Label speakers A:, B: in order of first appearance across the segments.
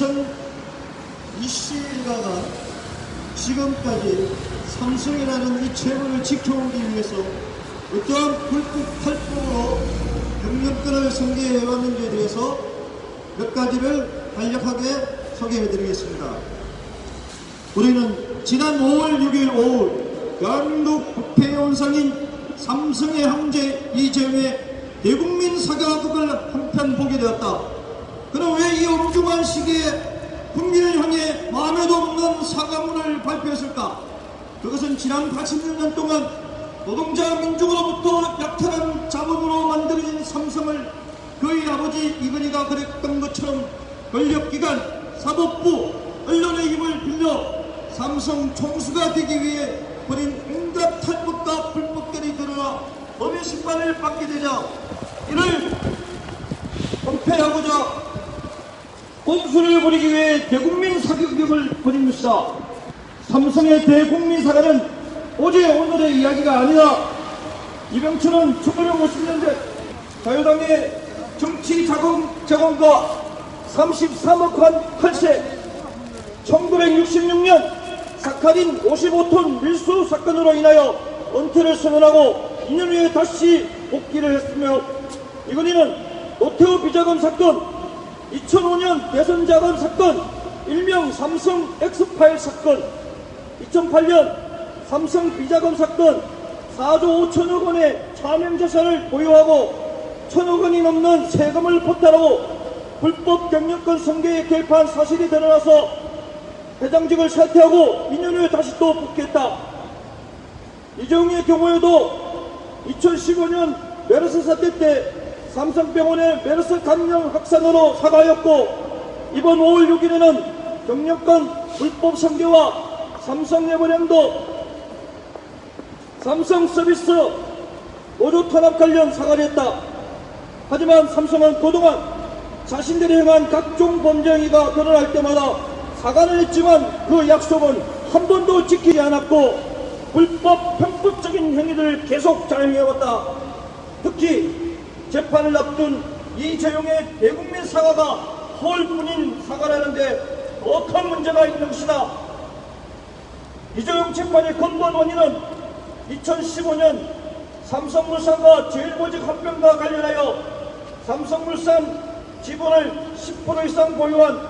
A: 그런 이씨 일가가 지금까지 삼성이라는 이 재물을 지켜오기 위해서 어떠한 불법 탈법으로 영역권을 성계해 왔는지에 대해서 몇 가지를 간략하게 소개해 드리겠습니다. 우리는 지난 5월 6일 오후 대한민국 국회의원상인 삼성의 형제 이재용의 대국민 사과극을 한편 보게 되었다. 그럼 왜이 엄중한 시기에 국민을 향해 마음에도 없는 사과문을 발표했을까? 그것은 지난 86년 동안 노동자 민족으로부터 약탈한 자본으로 만들어진 삼성을 그의 아버지 이건희가 그랬던 것처럼 권력기관, 사법부, 언론의 힘을 빌려 삼성 총수가 되기 위해 벌인 온갖 탈법과 불법들이 드러나 법의 심판을 받게 되자 이를 은폐하고자 꼼수를 부리기 위해 대국민 사격격을 것이다. 삼성의 대국민 사과는 어제 오늘의 이야기가 아니라 이병철은 1950년대 자유당의 정치 자금 자금과 33억 원 탈세 1966년 사카린 55톤 밀수 사건으로 인하여 은퇴를 선언하고 2년 후에 다시 복귀를 했으며 이건희는 노태우 비자금 사건 2005년 대선 자금 사건 일명 삼성 엑스파일 사건 2008년 삼성 비자금 사건 4조 5천억 원의 차명재산을 보유하고 천억 원이 넘는 세금을 포탈하고 불법 경영권 성계에 개입한 사실이 드러나서 회장직을 사퇴하고 2년 후에 다시 또 복귀했다. 이정희의 경우에도 2015년 메르스 사태 때 삼성병원의 메르스 감염 확산으로 사과했고 이번 5월 6일에는 경영권 불법 성계와 삼성 내부령도 삼성 서비스 노조 탄압 관련 사과를 했다. 하지만 삼성은 그동안 자신들이 행한 각종 범죄 행위가 드러날 때마다 사과는 했지만 그 약속은 한 번도 지키지 않았고 불법 편법적인 행위들을 계속 자행해왔다. 특히 재판을 앞둔 이재용의 대국민 사과가 헐뿐인 사과라는데 더큰 문제가 있는 것이다. 이재용 재판의 근본 원인은 2015년 삼성물산과 제일모직 합병과 관련하여 삼성물산 지분을 10% 이상 보유한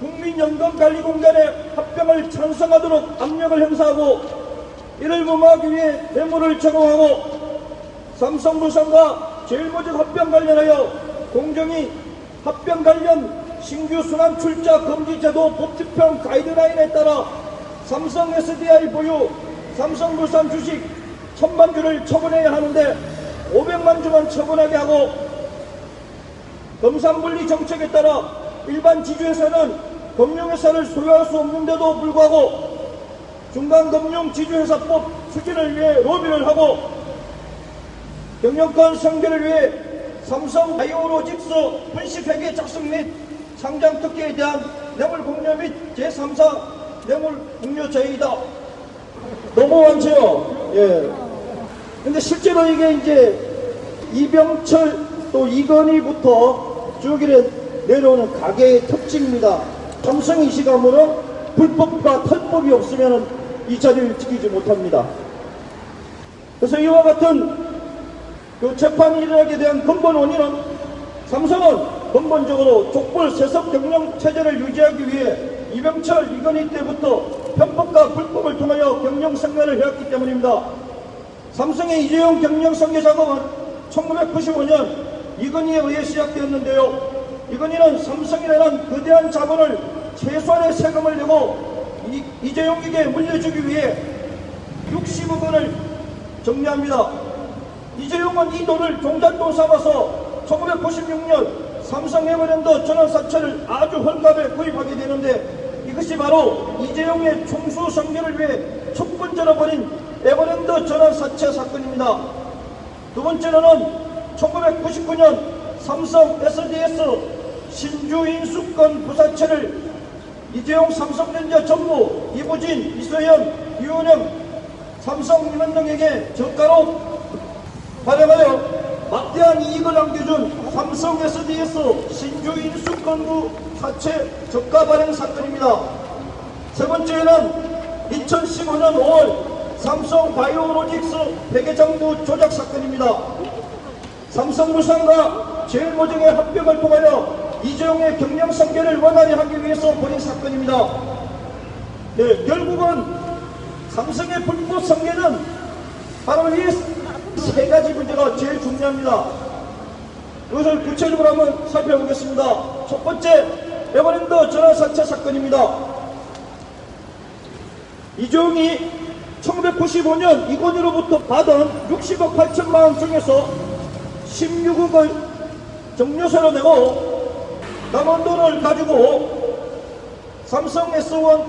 A: 국민연금관리공단의 합병을 찬성하도록 압력을 행사하고 이를 무마하기 위해 뇌물을 제공하고 삼성물산과 제일모직 합병 관련하여 공정위 합병 관련 신규 순환 출자 금지 제도 법집행 가이드라인에 따라 삼성 SDI 보유 삼성물산 주식 천만 주를 처분해야 하는데 500만 주만 처분하게 하고 검산분리 정책에 따라 일반 지주회사는 금융회사를 소유할 수 없는데도 불구하고 중간금융지주회사법 추진을 위해 로비를 하고 경영권 성계를 위해 삼성 바이오로직스 분식회계 작성 및 상장 특혜에 대한 뇌물 공여 및 제3사 뇌물 공여 제의다. 너무 많죠? 예. 근데 실제로 이게 이제 이병철 또 이건희부터 쭉 이래 내려오는 가게의 특징입니다. 삼성이 시감으로 불법과 탈법이 없으면 이 자리를 지키지 못합니다. 그래서 이와 같은 그 재판이 일어나게 대한 근본 원인은 삼성은 근본적으로 족벌 세습 경영 체제를 유지하기 위해 이병철, 이건희 때부터 편법과 불법을 통하여 경영 성매를 해왔기 때문입니다. 삼성의 이재용 경영 성계 작업은 1995년 이건희에 의해 시작되었는데요. 이건희는 삼성이라는 거대한 자본을 최소한의 세금을 내고 이, 이재용에게 물려주기 위해 60억 원을 정리합니다. 이재용은 이 돈을 종잣돈 삼아서 1996년 삼성 에버랜드 전원사채를 아주 헐값에 구입하게 되는데 이것이 바로 이재용의 총수 성계를 위해 첫 번째로 벌인 에버랜드 전원사채 사건입니다. 두 번째로는 1999년 삼성 SDS 신주 인수권 부사채를 이재용 삼성전자 전무 이부진, 이소연, 이은영 삼성 임원 등에게 저가로 발행하여 막대한 이익을 안겨준 삼성 SDS 신주 인수권부 사채 저가 발행 사건입니다. 세 번째는 2015년 5월 삼성 바이오로직스 회계장부 조작 사건입니다. 삼성물산과 제일모직의 합병을 통하여 이재용의 경영 성계를 원활히 하기 위해서 벌인 사건입니다. 네, 결국은 삼성의 불법 성계는 바로 이 세 가지 문제가 제일 중요합니다. 이것을 구체적으로 한번 살펴보겠습니다. 첫 번째, 에버랜드 전화사채 사건입니다. 이종이 1995년 이건희로부터 받은 60억 8천만 원 중에서 16억을 정료세로 내고 남은 돈을 가지고 삼성 S1,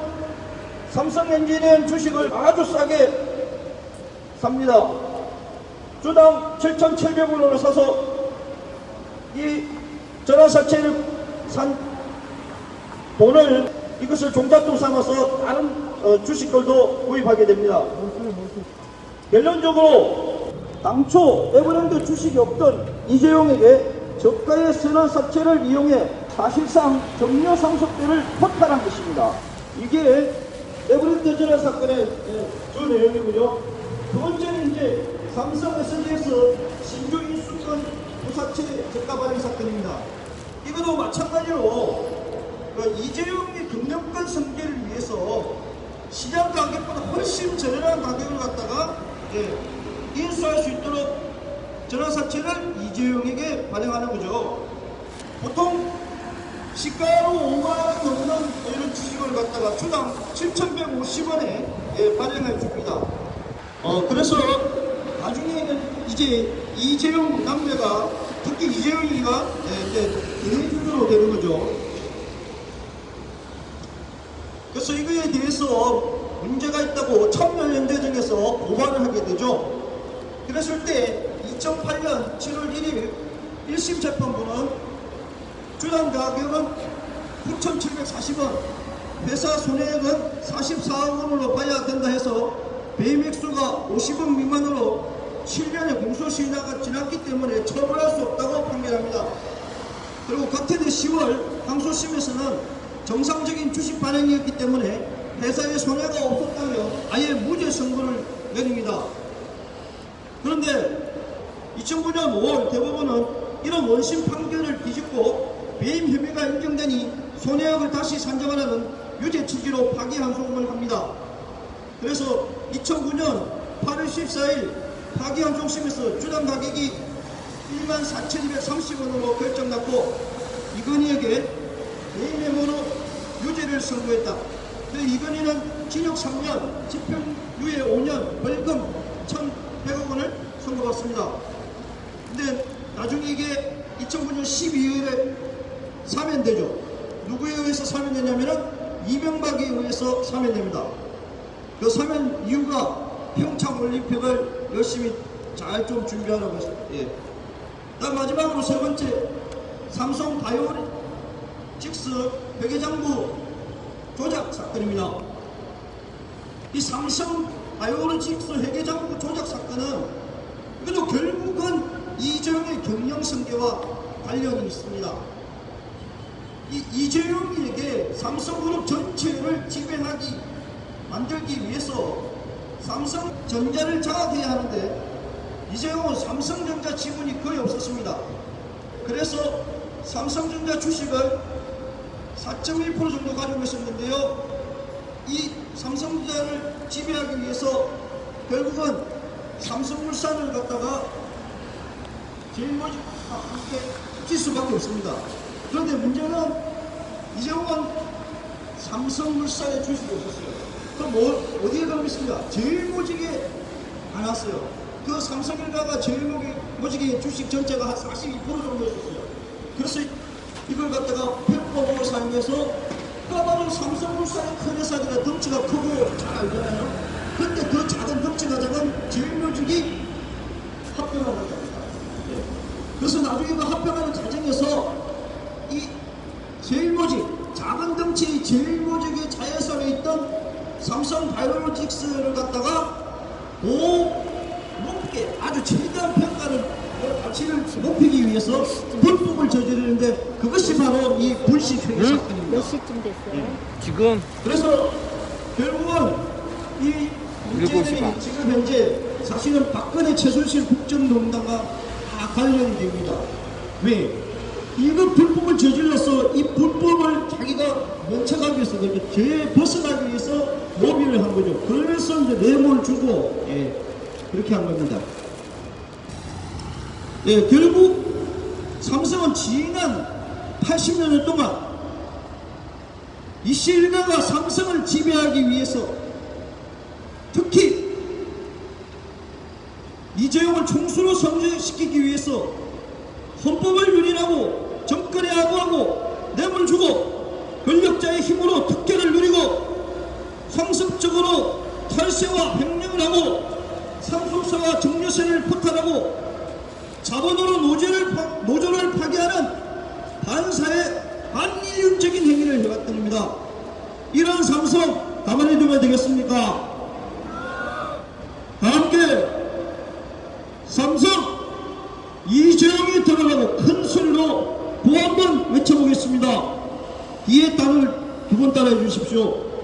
A: 삼성 엔지니어 주식을 아주 싸게 삽니다. 주당 7,700원으로 사서 이 전화사채를 산 돈을 이것을 종잣돈 삼아서 다른 어, 주식들도 구입하게 됩니다. 결론적으로 당초 에버랜드 주식이 없던 이재용에게 저가의 선언사채를 이용해 사실상 정려 상속세를 포탈한 것입니다. 이게 에버랜드 전화 사건의 예, 주 내용이고요. 두 번째는 이제 삼성 SDS 신주 인수권 부사채 저가 발행 사건입니다. 이것도 마찬가지로 그 이재용의 경영권 승계를 위해서 시장 가격보다 훨씬 저렴한 가격을 갖다가 예, 인수할 수 있도록 전화사채를 이재용에게 발행하는 거죠. 보통 시가로 5만 원 넘는 이런 주식을 갖다가 주당 7,150원에 예, 발행해 줍니다. 어, 그래서 나중에는 이제 이재용 남매가 특히 이재용이가 예, 이제 대주주로 되는 거죠. 그래서 이거에 대해서 문제가 있다고 청년연대정에서 고발을 하게 되죠. 그랬을 때 2008년 7월 1일 1심 재판부는 주당 가격은 9,740원, 회사 손해액은 44억 원으로 봐야 된다 해서 배임액수가 50억 미만으로 7년의 공소시효가 지났기 때문에 처벌할 수 없다고 판결합니다. 그리고 같은 해 10월 항소심에서는 정상적인 주식 발행이었기 때문에 회사에 손해가 없었다며 아예 무죄 선고를 내립니다. 그런데 2009년 5월 대법원은 이런 원심 판결을 뒤집고 배임 혐의가 인정되니 손해액을 다시 산정하라는 유죄 취지로 파기환송을 합니다. 그래서 2009년 8월 14일 파기환송심에서 주당 가격이 14,230원으로 결정났고 이건희에게 배임혐의로 유죄를 선고했다. 그래서 이건희는 징역 3년, 집행유예 5년, 벌금 1,100억 원을 선고받습니다. 근데 나중에 이게 2009년 12월에 사면되죠. 누구에 의해서 사면되냐면은 이명박에 의해서 사면됩니다. 그 사면 이유가 평창 올림픽을 열심히 잘 좀 준비하라고 했습니다. 예. 다음 마지막으로 세 번째 삼성 바이오직스 회계장부 조작 사건입니다. 이 삼성 바이오로직스 회계장부 조작 사건은 이것도 결국은 이재용의 경영 성계와 관련이 있습니다. 이 이재용에게 삼성그룹 전체를 지배하기 만들기 위해서 삼성전자를 장악해야 하는데 이재용은 삼성전자 지분이 거의 없었습니다. 그래서 삼성전자 주식을 4.1% 정도 가지고 있었는데요. 이 삼성전자를 지배하기 위해서 결국은 삼성물산을 갖다가 제일모직 함께 합칠 수밖에 없습니다. 그런데 문제는 이재용은 삼성물산의 주식이 없었어요. 그럼 뭐, 어디에 가고 있습니다? 제일 모직에 안 왔어요. 그 삼성일가가 제일 모직의 주식 전체가 한 42% 정도였었어요. 그래서 이걸 갖다가 편법으로 사용해서 까바로 삼성물산의 큰 회사들의 덩치가 크고 잘 알잖아요. 근데 그 작은 덩치가 작은 제일모직이 합병을 한답니다. 그래서 나중에 그 합병하는 과정에서 이 제일모직 작은 덩치의 제일모직의 자회사에 있던 삼성 바이오로직스를 갖다가 오 높게 아주 최대한 평가를 가치를 높이기 위해서 불법을 저지르는데 그것이 바로 이 불식회계 사건입니다.
B: 몇 시쯤 됐어요?
C: 지금
A: 그래서 결국은 이 문제들이. 지금 현재 사실은 박근혜 최순실 국정농단과 다 관련이 됩니다. 왜? 이거 불법을 저질러서 이 불법을 자기가 면책하기 위해서 그렇게 죄에 벗어나기 위해서 로비를 한 거죠. 그래서 이제 뇌물 주고 예, 그렇게 한 겁니다. 예, 결국 삼성은 지난 80년 동안 이 실가가 삼성을 지배하기 위해서 특히 이재용을 총수로 선정시키기 위해서 헌법을 유린하고 정권에 아부하고 뇌물 주고 권력자의 힘으로 특권을 누리고 상습적으로 탈세와 횡령을 하고 상속사와 정려세를 포탈하고 자본으로 노조를, 파, 노조를 파괴하는 반사의 반인륜적인 행위를 해왔답니다. 이런 삼성 가만히 두면 되겠습니까? 다 함께 삼성 이재용이 들어가고 큰 소리로 구호 한번 외쳐보겠습니다. 이에 땅을 두번 따라해 주십시오.